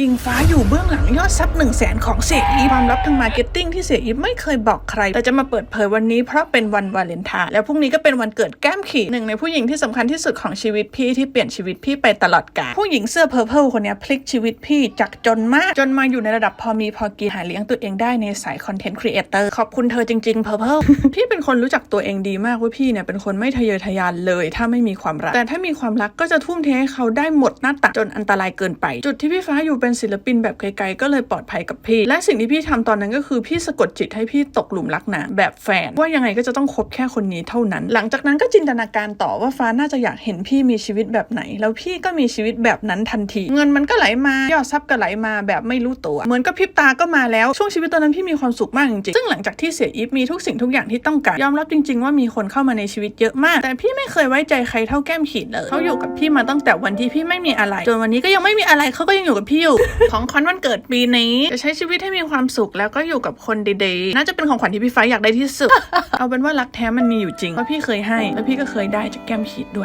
อิงฟ้าอยู่เบื้องหลังยอดซับ1 0 0 0 0แสนของเสียอีความลับทางมาร์เก็ตติ้งที่เสียอีไม่เคยบอกใคร แต่จะมาเปิดเผยวันนี้เพราะเป็นวันวาเลนไทน์แล้วพรุ่งนี้ก็เป็นวันเกิดแก้มขีหนึ่งในผู้หญิงที่สำคัญที่สุดของชีวิตพี่ที่เปลี่ยนชีวิตพี่ไปตลอดกาลผู้หญิงเสื้อเพอร์เพลคนนี้พลิกชีวิตพี่จากจนมาก จนมาอยู่ในระดับพอมีพอกินหาเลี้ยงตัวเองได้ในสายคอนเทนต์ครีเอเตอร์ขอบคุณเธอจริงๆเพอร์เพลพี่เป็นคนรู้จักตัวเองดีมากว่าพี่เนี่ยเป็นคนไม่ทะเยอทะยานเลย ถ้าไม่มีความรักแต่ถ้ามีความรักก็จะทุ่มเทให้เขาได้หมดหน้าตักจนอันตรายเกินไป จุดที่พี่ฟ้าอยู่เป็นศิลปินแบบไกลๆก็เลยปลอดภัยกับพี่ และสิ่งที่พี่ทำตอนนั้นก็คือพี่สะกดจิตให้พี่ตกหลุมรักหนาแบบแฟน ว่ายังไงก็จะต้องคบแค่คนนี้เท่านั้น หลังจากนั้นก็จินตนาการต่อว่าฟ้าน่าจะอยากเห็นพี่มีชีวิตแบบไหน แล้วพี่ก็มีชีวิตแบบนั้นทันที เงินมันก็ไหลมายอดทรัพย์ก็ไหลมาแบบไม่รู้ตัว เหมือนกับพริบตาก็มาแล้วช่วงชีวิตตอนนั้นพี่มีความสุขมากจริงๆซึ่งหลังจากที่เสียอีฟมีทุกสิ่งทุกอย่างที่ต้องการยอมรับจริง ๆ ว่ามีคนเข้ามาในชีวิตเยอะมาก แต่พี่ไม่เคยไว้ใจใครเท่าแก้มขีดเลยเขาอยู่กับพี่มาตั้งแต่วันที่พี่ไม่มีอะไรจนวันนี้ก็ยังไม่มีอะไรเขาก็ยังอยู่กับพี่อยู่ของขวัญวันเกิดปีนี้ จะใช้ชีวิตให้มีความสุขแล้วก็อยู่กับคนดีๆ น่าจะเป็นของขวัญที่พี่ฟ้าอยากได้ที่สุด เอาเป็นว่ารักแท้มันมีอยู่จริงเพราะพี่เคยให้ แล้วพี่ก็เคยได้จากแก้มขีดด้วย